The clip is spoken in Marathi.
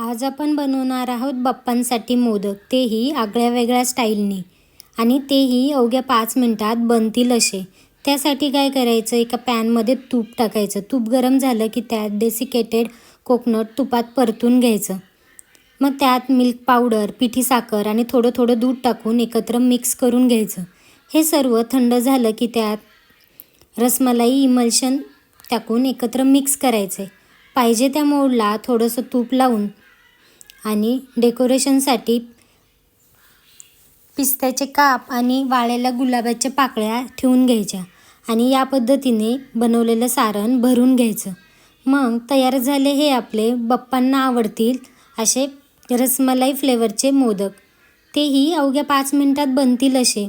आज आपण बनवणार आहोत बाप्पांसाठी मोदक. तेही आगळ्या वेगळ्या स्टाईलने. आणि तेही अवघ्या पाच मिनटात बनतील असे. त्यासाठी काय करायचं? एका पॅनमध्ये तूप टाकायचं. तूप गरम झालं की त्यात डेसिकेटेड कोकोनट तुपात परतून घ्यायचं. मग त्यात मिल्क पावडर पिठी साखर आणि थोडं थोडं दूध टाकून एकत्र मिक्स करून घ्यायचं. हे सर्व थंड झालं की त्यात रसमलाई इमल्शन टाकून एकत्र मिक्स करायचे पाहिजे त्या मोडला थोडंसं तूप लावून आणि डेकोरेशनसाठी पिस्त्याचे काप आणि वाळलेल्या गुलाबाच्या पाकळ्या ठेवून घ्यायच्या आणि या पद्धतीने बनवलेलं सारण भरून घ्यायचं. मग तयार झाले हे आपले बप्पांना आवडतील असे रसमलाई फ्लेवरचे मोदक. तेही अवघ्या पाच मिनटात बनतील असे.